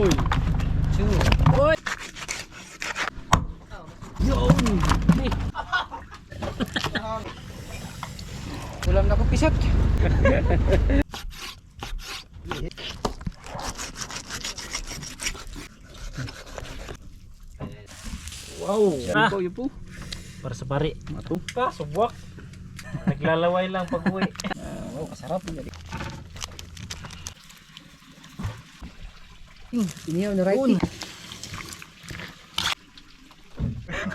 Uy. Two. Uy. Yun. Ulam na ko pisot. Wow. Ah. Yupo, yupo. Para sa pari. Mato. Pa, subwak. Naglalaway lang pag uwi. Oh, kasarap yun. Hmm, iniyaw na right.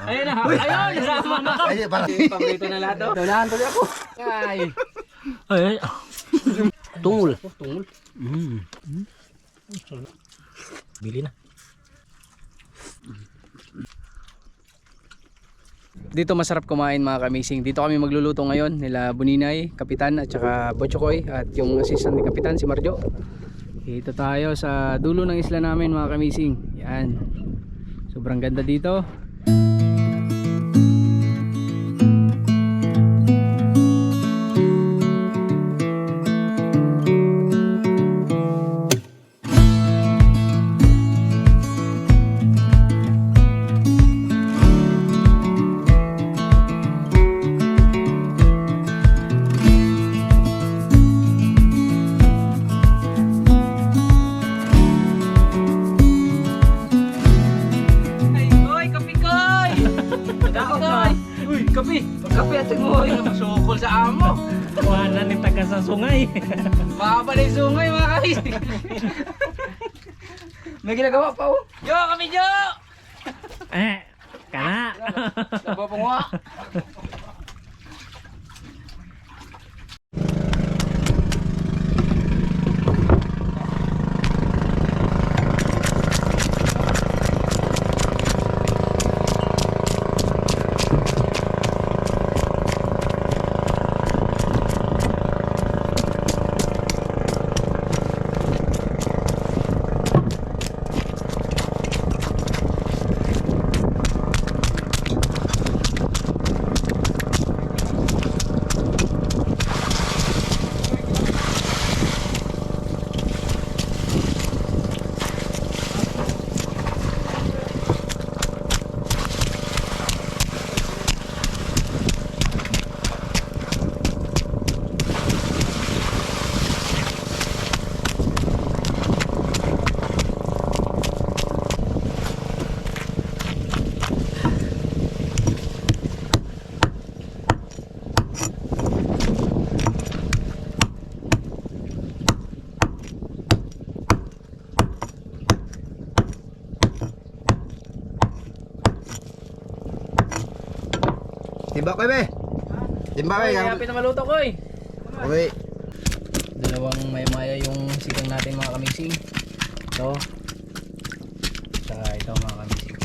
Ayun na. Ayun. Nasama na. Ay, para. Paborito na lahat. oh. Dalahan tuloy ako. Ay. Ay, ay. Tungol. Tungol. Mm. Bili na. Dito masarap kumain mga kamising. Dito kami magluluto ngayon nila Buninay, Kapitan at saka Bochokoy at yung assistant ni Kapitan si Marjo. Dito tayo sa dulo ng isla namin mga kamising. Yan. Sobrang ganda dito. Wala ni taga sa sungay. Makapalay sungay mga kamising. May ginagawa pa oh. Yo, kami Jo! eh, kana. Sabo pa nga. Timba ko, be. Timba ko, Ay, yan. kapit na maluto koy. Okay. Dalawang maya-maya yung sigang natin mga kamising. Ito. Tsaka ito mga kamising.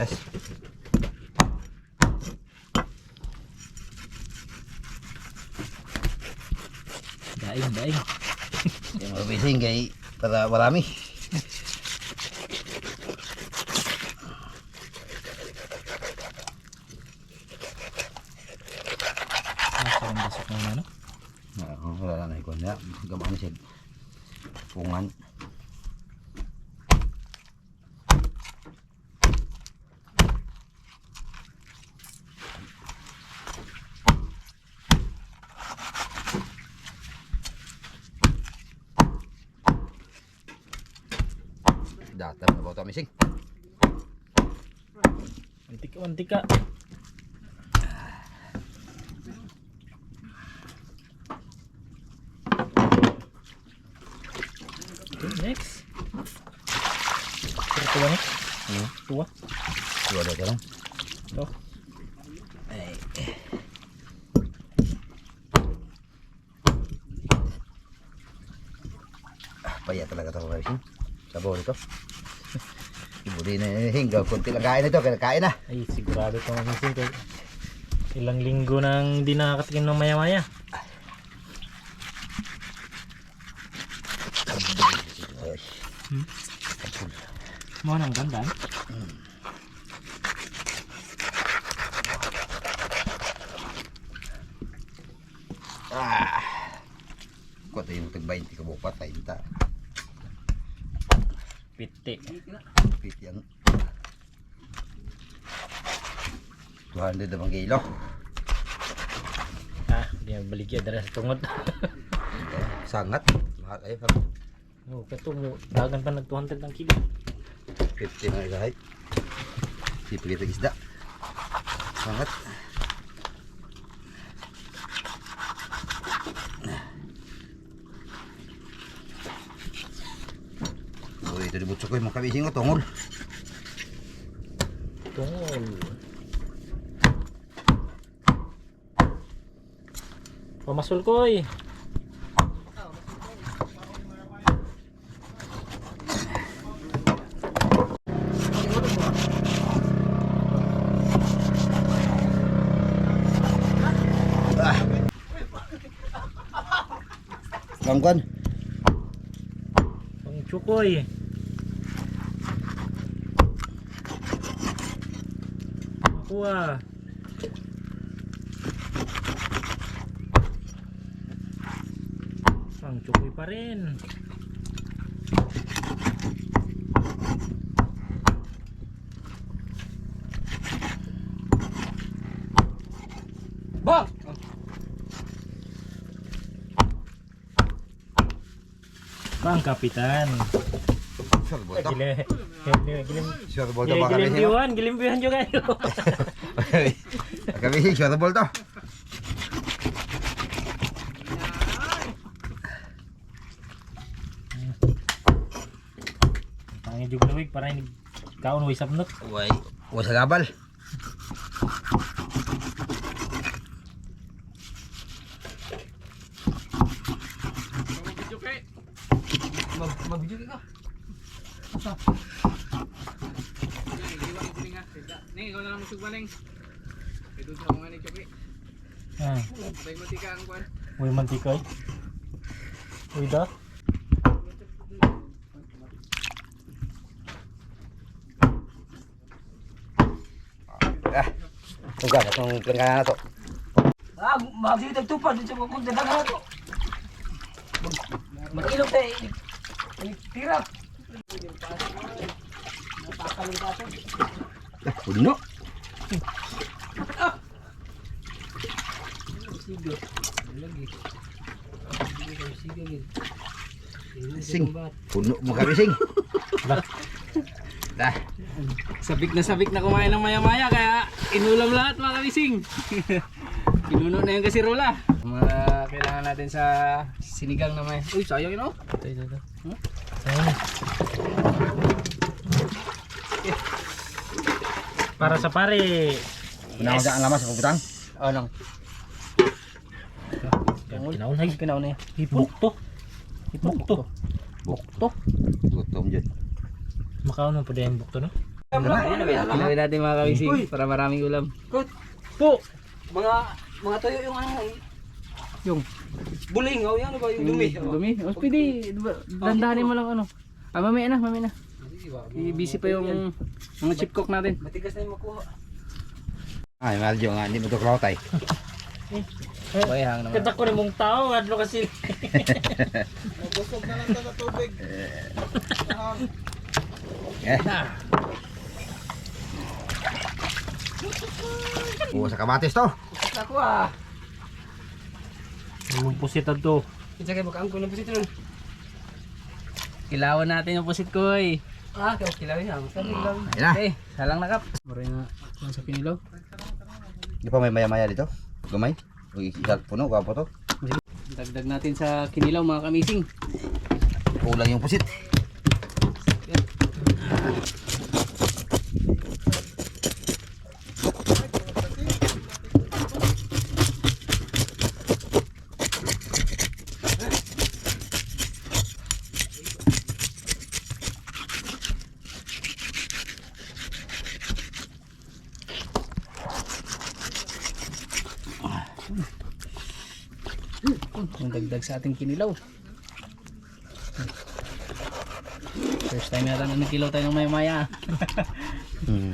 Yes. Daing, daing. Yung mabising kay para marami. Masarang dasok na ano. Oo, wala na ikon na. Gamano siya. Pungan. Ito, mising? Mantika, mantika. Okay, next. Pero tuwa ni. Hmm? Tuwa. Tuwa daw lang. Ito. Ay. Ah, paya talaga ito, mising. Sabaw nito. Ibuli na hingga. Kunti lang kain ito. Kain na. Ay, sigurado ito mga. Kaya Ilang linggo nang hindi nakakatikim ng maya-maya. Hmm? Mo nang ganda. eh. Ah. Kunti yung tag 20 ka bupat. Tayo ta. Piti. Piti ang 200 na kilo. Ah, di ang baligya dara sa tungod. Sangat. Mahal ay oh, kato mo dagan pa nag 200 ang kilo. 50 na ilahay. Sipag ito isda. Sangat. Oh, butso ko tungol. Tungol. Pamasul ko eh. Kangkan. Pang chukoy. Ako ah. Pang chukoy pa rin. Bang! Kapitan. Bolto. Gile. Gilim. Sure, bolto ba kabising? no? Gilimbiwan, gilimbiwan juga kayo. Kabising, sure, bolto. Tangi juga luwig para ini kaon way sabnot. Uy, uy sa gabal. Mag-video ka. Asa? Ning, ikaw na lang magsugba ning. Ito sa mga ni Choki. Ah, Patay mo tika kwan. way mantikoy. Uy da. Ah, tugan, itong pinagkaya na to. Ah, magsi tagtupad din sa kung dagan na to. Mag-ilog tayo. Tira. Ah, puno. Sing. Puno mo kabising. Lah. Dah. Sabik na sabik na kumain ng maya-maya kaya inulam lahat mga kabising. Pinuno na yung kasirola. Mga kailangan natin sa sinigang na may. Uy, sayang yun oh. Ito, ito, ito. Hmm? Ayun. Para sa pare. Una ko ang lamas sa pagkutang. Oh, lang. Kinaon lagi. Kinaw na yan. Hipok to. Hipok to. Bukto. Gutom dyan. Makaon mo po din yung bukto no? Ilawin natin mga kabising para maraming ulam. Po! Mga mga tuyo yung ano Yung buling oh yan ba yung dumi. Dumi. O, pwede. diba, Dandanin mo lang ano. Ah, mamaya na, mamaya na. I- Busy pa yung mga chip cook natin. Matigas na yung makuha. Ay, medyo nga, hindi mo ito klautay. Bay, hang naman. Kata ko na mong tao, adlo kasi. Eh. Oo, sa kamatis to. Ako ah. Mong pusitan to. Kita kay baka ang kuno pusit ron. Kilawan natin yung pusit ko eh. Ah, kay kilaw yan. Sabi lang. Ayun na. Okay, salang nakap. Maray na lang sa pinilaw. Di pa may maya-maya dito? Gumay? Uy, ikat puno, gwapo to. Dagdag natin sa kinilaw mga kamising. Kulang yung pusit. Yung dagdag sa ating kinilaw. First time yata na nagkilaw tayo ng maya-maya. Hmm.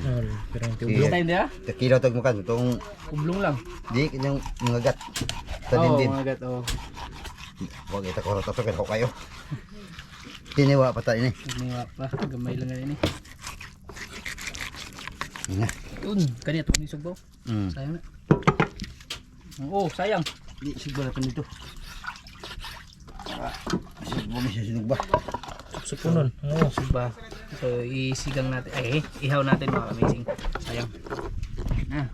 Pero yung First time di ba? Tekilaw tag makan itong Kublong lang. di kanyang mga gat. Oo, Tanin din. mga gat. Oo. Huwag ita ko to ko kayo. Tiniwa pa tayo ni. Niwa pa. Gamay lang ganyan eh. Nga. Yun. Kanya ito ni Sugbaw. Hmm. Sayang na. Oo, sayang. Di siguro natin dito. Sinunog ba? Supunon. Oo. Suba. So, isigang natin. Ay, ihaw natin mga amazing. Sayang. Na.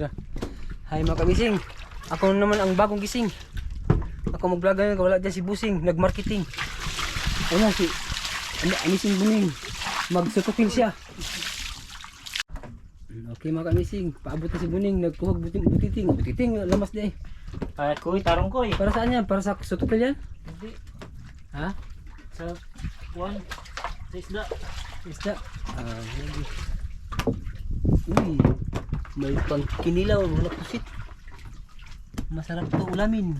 Tira. Hi mga kabising. Ako naman ang bagong gising. Ako mag-vlog ngayon, wala dyan si Busing, nag-marketing. Ayan si, ano, amising buning. Magsutukil siya. Okay mga kamising, paabot na si Buning, nagkuhag buting, butiting, butiting, lamas di eh. Ay, kuy, tarong koy. Para saan yan? Para sa sutukil yan? Hindi. Ha? Sa kuwan. Sa isda. Isda. Ah, hindi. Uy, may pang kinilaw, wala pusit. Masarap to ulamin.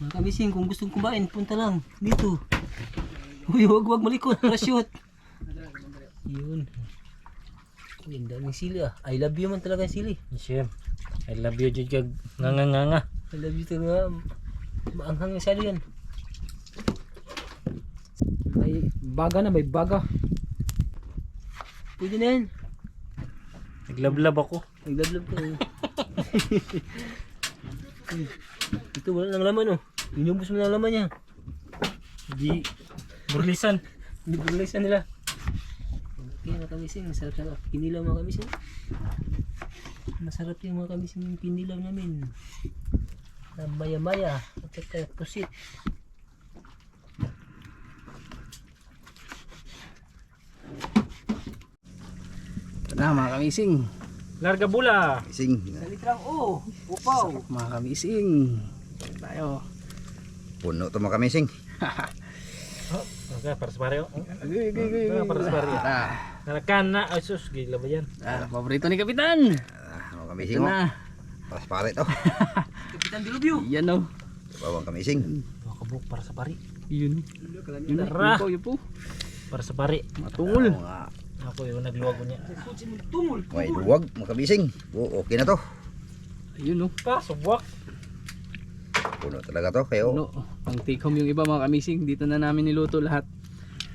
Mga kamising, kung gustong kumain, punta lang dito. Uy, wag wag malikot, para shoot. Yun. Uy, ang daming sili ah. I love you man talaga yung sili. Siyem. I love you, Jud. Kag nganganganga. I love you talaga. Maanghang yung sili yan. May baga na, may baga. Pwede na yan. Naglablab ako. Naglablab ka. oh. Ito wala nang laman oh. Inubos mo na laman niya. Di burlisan. Hindi burlesan nila. Okay mga kamising, masarap na kinilaw mga kamising. Masarap yung mga kamising yung kinilaw namin. Na maya-maya at saka pusit. Na mga kamising. Larga bula. Sing. Salitrang oh, upaw. Mga kamising. Tayo. Puno to mga kamising. Okay, para sa pare. oh. Gay, gay, gay, Ah, para sa pare. Ah, Nalakan na. Ay, sus. Gila ba yan? ah, paborito ni Kapitan. Ah, mga Ito kamising oh. na. Pas pare to. Kapitan Dilubyo. Yan o. Bawang kamising. Mga kabuk para sa pare. Yun. Yun na. Tara. Yun po, yun po. Para sa pare. Matungol. Mga Ako yung nagluwag ko niya. Tumul. may luwag mga kamising. Oo, okay na to. Ayun o. Pa, subwak. Puno talaga to. Kayo. No, pang take home yung iba mga kamising. Dito na namin niluto lahat.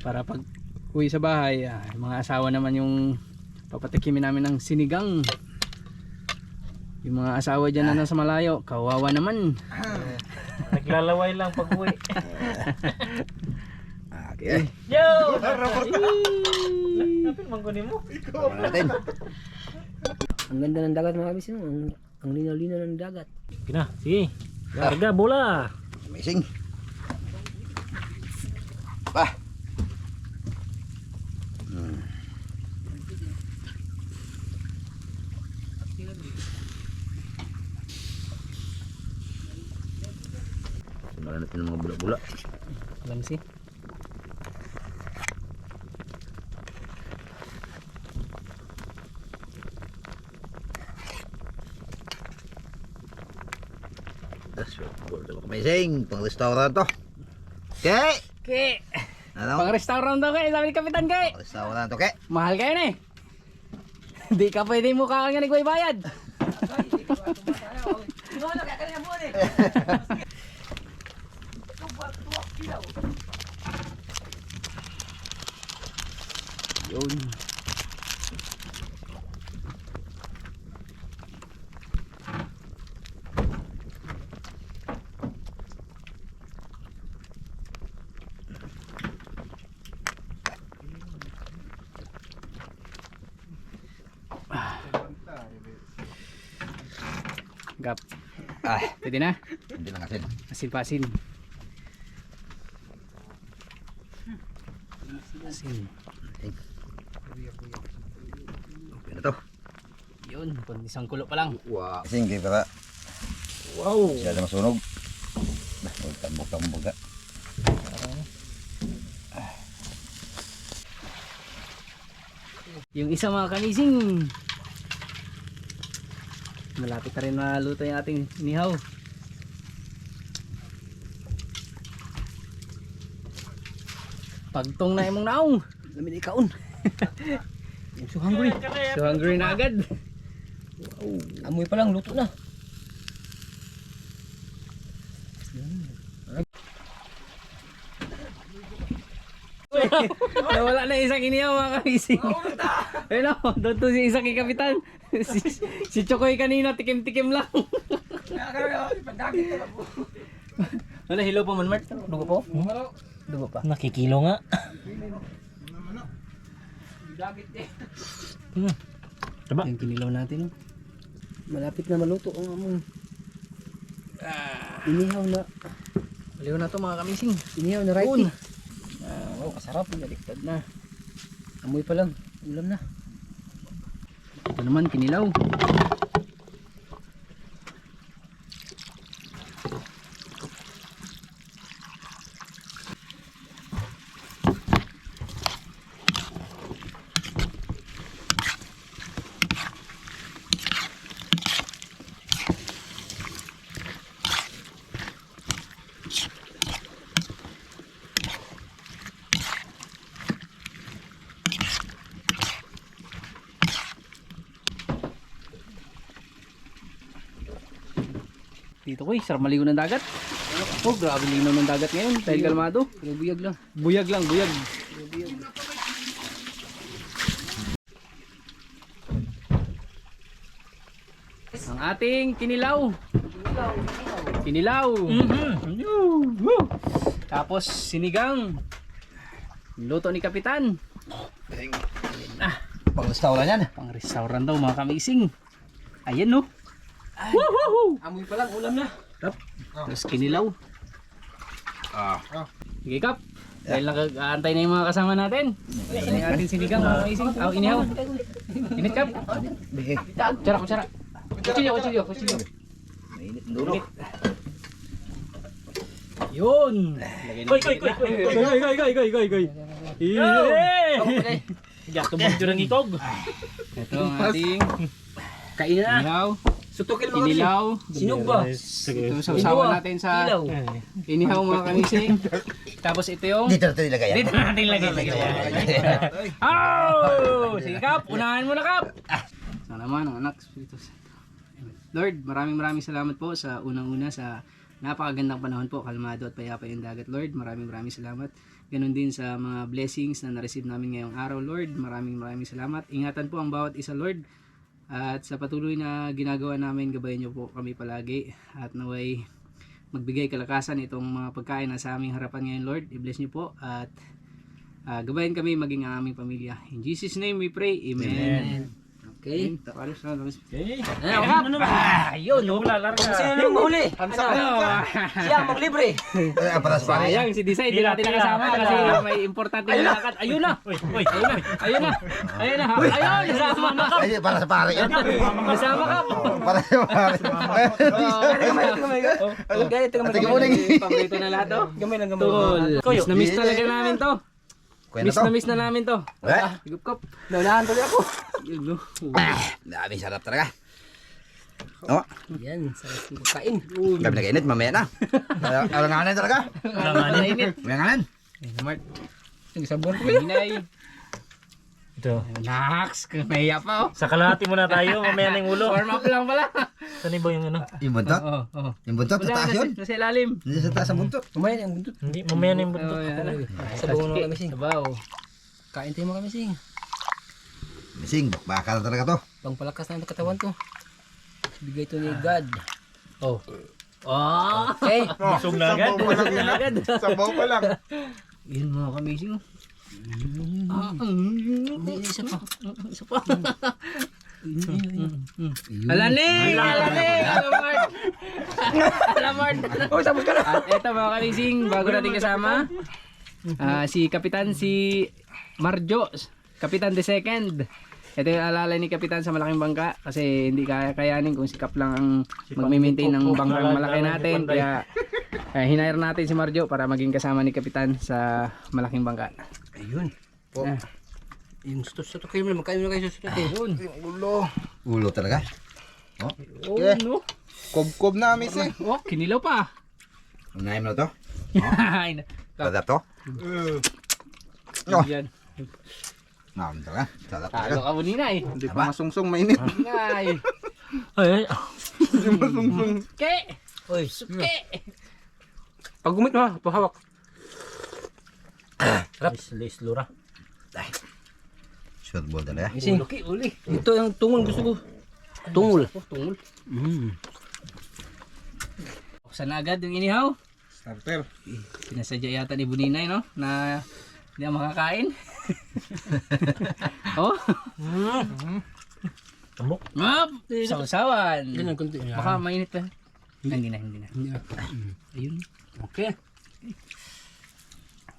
Para pag uwi sa bahay, ah, yung mga asawa naman yung papatikimin namin ng sinigang. Yung mga asawa dyan na nasa malayo, kawawa naman. Naglalaway lang pag uwi. Ah, Okay. Yo! Kapit man kunin mo. Tama natin. Ang ganda ng dagat mga kamising. Ang, ang linaw-linaw ng dagat. Kina, sige. Larga bola. Amazing. Pa. Hmm. Simulan natin ng mga bula-bula. Alam si. Right. Amazing. Pang restaurant to. Okay. Okay. Ano? Pang restaurant daw kayo, sabi ni Kapitan kay. Pang restaurant to. Okay. Mahal kayo na eh. Hindi ka pwede mo kakang nga bayad. Yun. Gap. Ah, Pwede na? hindi lang asin. Asin pa asin. Asin. Okay na to. Yun, kung isang kulo pa lang. Wow. Asin kayo para Wow! siya na masunog. Bah, tambok-tambok ka. Yung isa mga kamising. Malapit na rin maluto yung ating nihaw. Pagtong na imong naong. Lamin ikaon. so hungry. So hungry na agad. Amoy pa lang, luto na. Nawala na isang inihaw mga kamising. Ayun o, doon to si isang kapitan. si, si Chokoy kanina, tikim-tikim lang. Wala, hilaw pa man, Mart. Dugo po? Dugo pa. Nakikilo nga. Hmm. Diba? Yung kinilaw natin. oh. Malapit na maluto ang among inihaw na Baliw na to mga kamising. inihaw na Un. Ah, wow, kasarap. Baliktad na. Amoy pa lang. Ulam na. Ito naman, kinilaw. Dito ko eh, sarap maligo ng dagat. Oh, grabe linaw ng dagat ngayon dahil kalmado. Pero buyag lang. Buyag lang, buyag. Ang ating kinilaw. Kinilaw. Woo! Tapos sinigang. Luto ni Kapitan. Pang-restaurant yan. Pang restaurant daw mga kamising. Ayan no. Woohoo! Amoy pa lang, ulam na. Tapos kinilaw. Ah. Sige Kap. Dahil nag-aantay na yung mga kasama natin. Ano yung ating sinigang mga kamising? Aw, inihaw. Init Kap. Kutsara, kutsara. Kutsilyo, kutsilyo, kutsilyo. Mainit ang dulo. Yun. Koy, koy, koy, koy, koy, koy, koy, koy, koy, koy, koy. Gato mo dyan ang ikog. Ito ang ating Kain na. inihaw. Sutukin mo kami. Inilaw. Sinog ba? Sige. Ito sausawan natin sa Ilaw. inihaw mga kamising. Tapos ito yung Dito na ito nilagay. dito natin lagay. Oh! Sige Kap, unahan mo na Kap. Sana naman ang anak, Santo. Amen. Lord, maraming maraming salamat po sa unang-una sa napakagandang panahon po, kalmado at payapa yung dagat, Lord. Maraming maraming salamat. Ganon din sa mga blessings na na-receive namin ngayong araw, Lord. Maraming maraming salamat. Ingatan po ang bawat isa, Lord. At sa patuloy na ginagawa namin, gabayan niyo po kami palagi. At naway magbigay kalakasan itong mga pagkain na sa aming harapan ngayon, Lord. I-bless niyo po at ah, gabayan kami maging ang aming pamilya. In Jesus' name we pray. Amen. Okay. Na. Okay. Ano, kap? Ah, yun. no? Wala, larga. Sino nang mahuli? Ano? Siya, maglibre. Ay, paras pare. Sayang si Disay, hindi natin nakasama kasi may importante na lakad. Ayun na! Ayun na! Ayun na! Ayun na! Ayun! Nasama ka! Ay, para sa pare yan. Nasama ka! Para sa pare. Gamay, gamay. Gaya, ito. Tingin mo lang. Paborito na lahat to. Gamay lang gamay. Tol! Koyo. Miss na miss talaga namin to. Kuya na Miss to. na miss na namin to. Eh? Higup-kop. Naunahan tuloy ako. Yun no. Dami sarap talaga. Oh, Yan, sarap ng kain. kami nag-init, mamaya na. Alanganan talaga. Alanganin. Mainit. Alanganan. Mart. Yung sabon ko. Hinay. Ito. Nax. Nahiya pa oh. Sa kalahati muna tayo, mamaya na yung ulo. Warm up lang pala. Saan ba yung ano? Yung buntot. Oo. Oo. Yung buntot, sa Wala, taas yun. nasa- Nasa ilalim. Hindi sa taas ang buntot. Kumain ang buntot. Hindi, mamaya na yung Oh, buntot. yan. Sa buong mga kamising. Sabaw. Kain tayo mga kamising. Mising, bakal talaga to. Pangpalakas na ang katawan ko. Bigay ito ni God. Oh. Oh. Okay. Busog na agad. Busog na agad. Sabaw pa lang. Yun mga kamising. Ah, Hindi, isa pa. Isa pa. Alani! Alani! Alamard. Oh, tapos ka na. At eto mga kamising, bago natin kasama, ah, si Kapitan si Marjo, Kapitan the Second. Ito yung alala ni Kapitan sa malaking bangka kasi hindi kaya kayanin kung sikap lang ang magme-maintain ng bangkang malaki natin. Kaya eh, hinire natin si Marjo para maging kasama ni Kapitan sa malaking bangka. Ayun. Po. Ah. Yung sutot-sutot kayo naman. Kayo na kayo sutot eh. Ulo talaga. Oh, no. Kob-kob na, miss eh. Oh, kinilaw pa. Unahin mo na to. Na- Sadap to. Oh. Yan. Naam talaga. Talo talaga. ka mo nina eh. Hindi pa masungsong mainit. Ngay. Ay, ay. Ke. Oy. Suke. Pag gumit mo, pahawak. Sarap. Lis, lura. Short ball talaga. Kasi Uli, uli. ito yung tungol gusto ko. Tungol. Oh, tungol. Mm. Buksan na agad yung inihaw. Starter. Pinasadya yata ni Buninay, no? Na hindi ako makakain. oh, Tambok. map! Sausawan. Ganun kunti. Baka mainit pa. Na, hindi na. Hindi na. Ayun. Okay.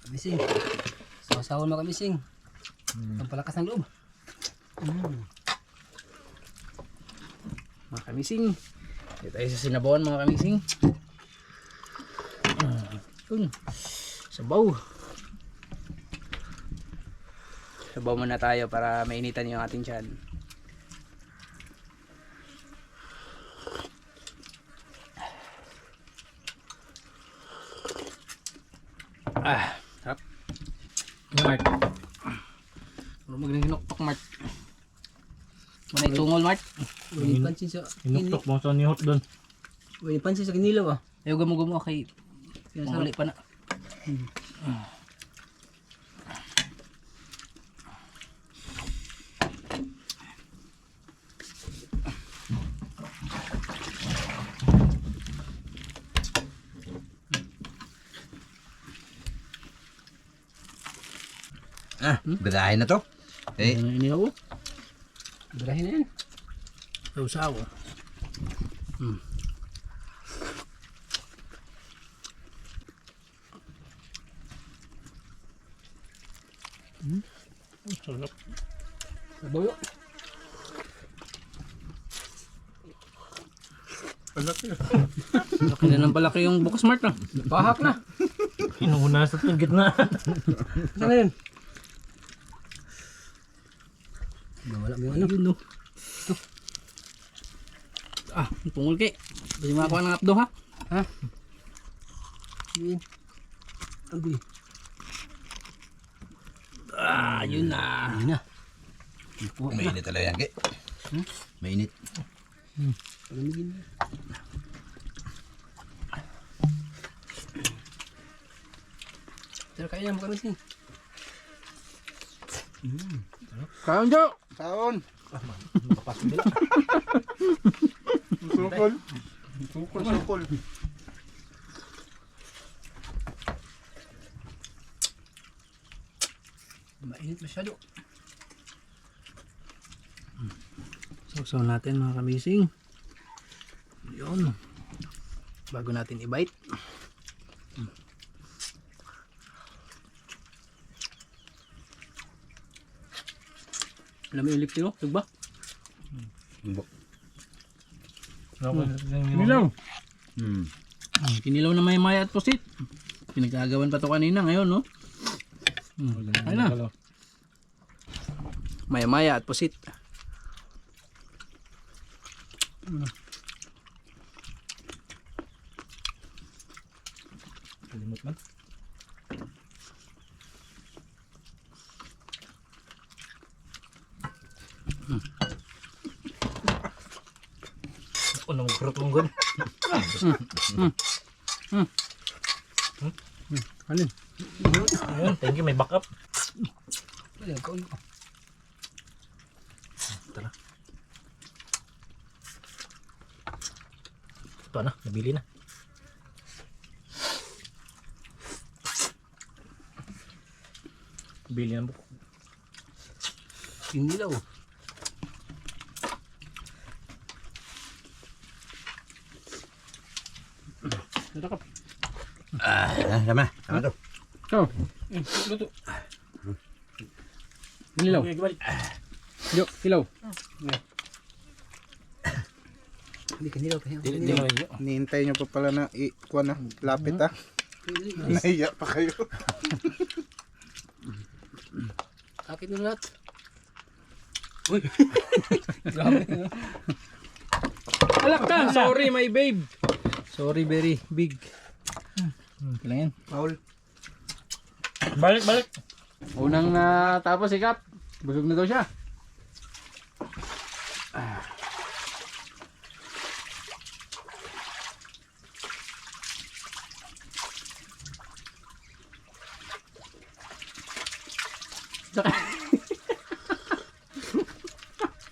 Kamising. Sawasawan mo kamising. Ang palakas ng loob. Mm. Mga kamising. Dito tayo sa sinabawan, mga kamising. Ah, Yun. Sabaw. Sabaw muna tayo para mainitan yung ating tiyan. Ah, sarap. Mart. Ano magninoktok, Mart? Manay tungol, Mart. Uy, pansin sa Inuktok mo sa nihot doon. Uy, pansin sa kinilaw ah. Ayaw gamo-gamo kay Pinasali pa na. Ah, bidahin na to. Eh, Ano inihaw? Birahin na yan. Sausaw. Sarap. Sabaw yun. Laki na ng palaki yung bukas Mart na. Pahak na. Inuuna sa. Saan na yun? Nawala mo yung ano. Ayun no. Ito. Ah, tungol kay. Kasi makakuha ng apdo ha. Ha? Yun. Agoy. Ah, yun na. Ayun na. mainit talaga yan, ke. Mainit. Palamigin na. Pero kaya mo kamising. Kaon Jo. Taon. Sukol. Sukol, sukol. Mainit masyado. Sausaw natin mga kamising. Yun. Bago natin i-bite. Alam mo yung lipstick ko? Tugba? Kinilaw. Hmm. Hmm, Kinilaw na may maya at pusit. Pinagagawan pa to kanina ngayon, no? Hmm. Ayun na. Maya maya at pusit. Kalimut man. Ako na mag-fruit mong gun. Alin? Ayun, thank you, may backup. Ayun, kaon ko. Tara. Ito na, nabili na. Bili na buko. Kinilaw. Ah, sama. Sama to. So, Nilaw. Yo, hilaw. Hindi kanilaw kaya. Nihintay nyo pa pala na i kuha na lapit ah. Nahiya pa kayo. Akit mo lahat. Alak ka! Sorry, my babe. Sorry, very big. Hmm, kailangan. Paul. Balik, balik. Unang natapos si Kap. Busog na daw siya.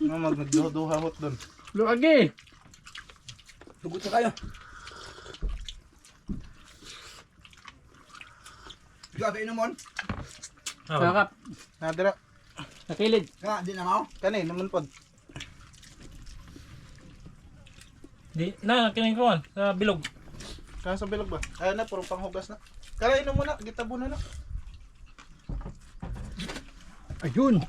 No, magduduhahot doon. Luagi! Sugot na kayo. Gabi naman. Ah, Kap, Nadira. nakilid. Nga, di na mo. Kani, naman pod. Di, na, kinain ko man. Sa bilog. Kaya sa bilog ba? Ayun na, puro panghugas na. Kalain mo muna, gitabo na na. Ayun!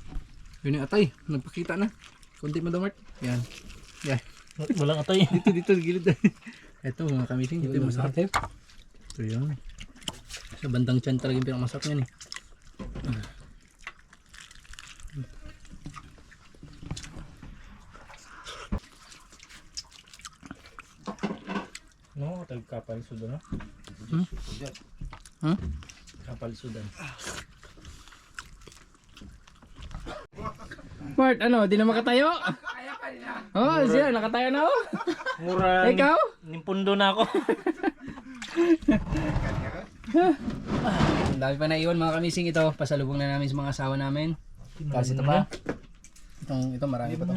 Yun yung atay. Nagpakita na. Kunti mo daw, Mark. Yan. Yan. Walang atay. Dito, dito, sa gilid. Ito, mga kamising. Ito yung masarap. Ito yun. Sa bandang tiyan talaga yung pinakamasarap yan eh. No, tag kapal sudan no? Hmm? Hmm? Kapal sudan. Mart, ano? Di na makatayo? Oo, oh, siya. Nakatayo na oh. Mura. Ikaw? Nimpundo na ako. Ang dami pa naiwan mga kamising ito. Pasalubong na namin sa mga asawa namin. Tapos ito pa. Itong, ito marami pa to.